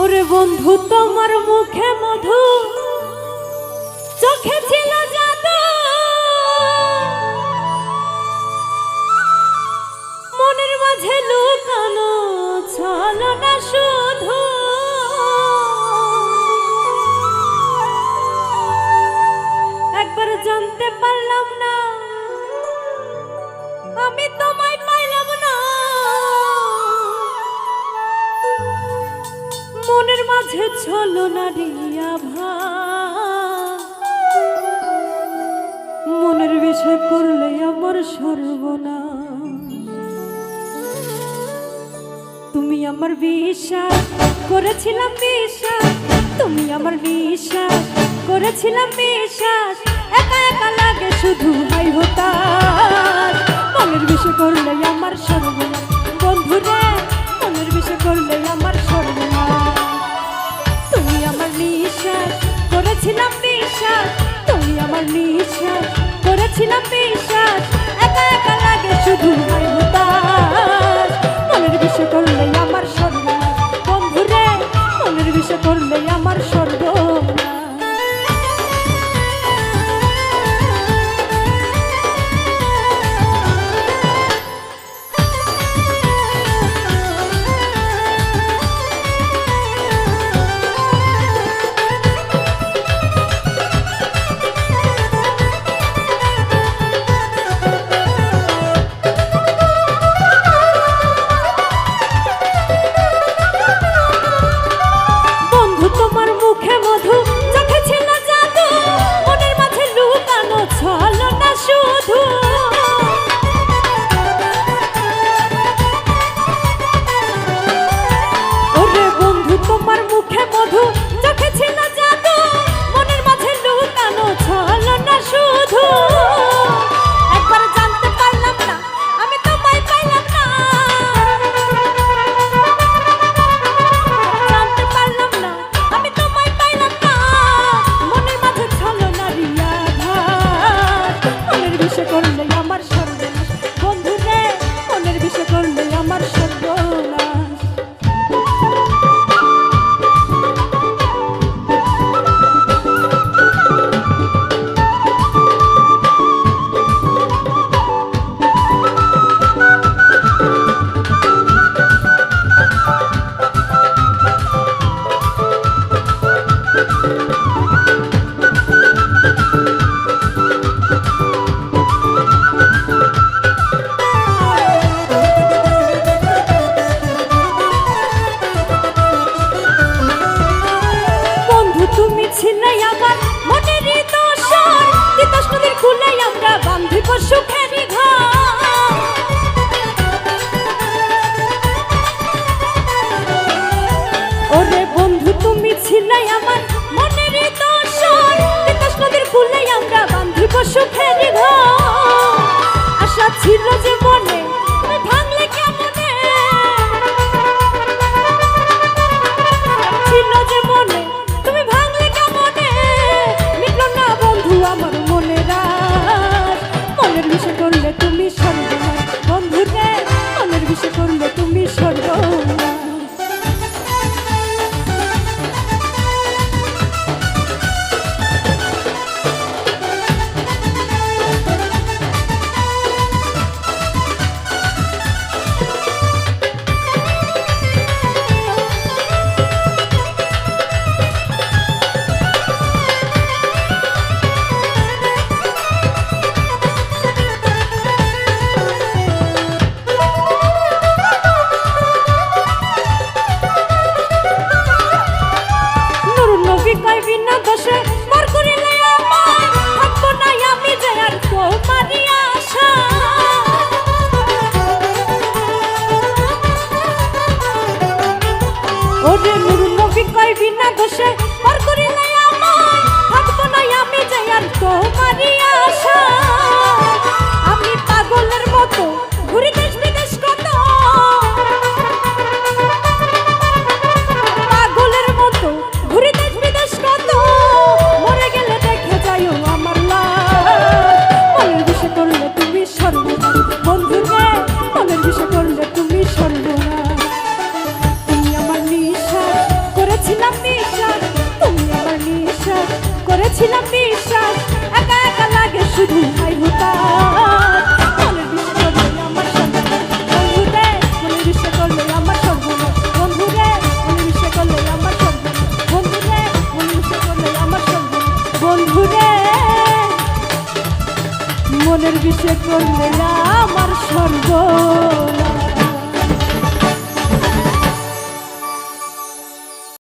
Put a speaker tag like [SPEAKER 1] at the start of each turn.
[SPEAKER 1] ওরে বন্ধু তোমার মুখে মধু। চোখে হলো না রিয়া ভা মনের বিষয় করলে আমার সর্বনা তুমি আমার বিশ্বাস করেছিলাম বিশ্বাস। তুমি আমার বিশ্বাস করেছিলাম বিশ্বাস। একা একা লাগে শুধু হাই হতাশ। মনের বিষয় করলে আমার সর্বনা la pena. chegando. সুখের ঘর। আশা ছিল যে কয় ভিন্ন দোষে মর করিলে আমায় থাকব নাই আমি যে আর তোমারই আশা। ওরে নুরু নবী কয় ভিন্ন দোষে মর করিলে আমায় থাকব নাই আমি যে আর তোমারই আশা। করেছিলাম বিশ্বাস একা একা লাগে শুধু ভাই ভূতা। মনের বিষে করলে আমার সর্বনা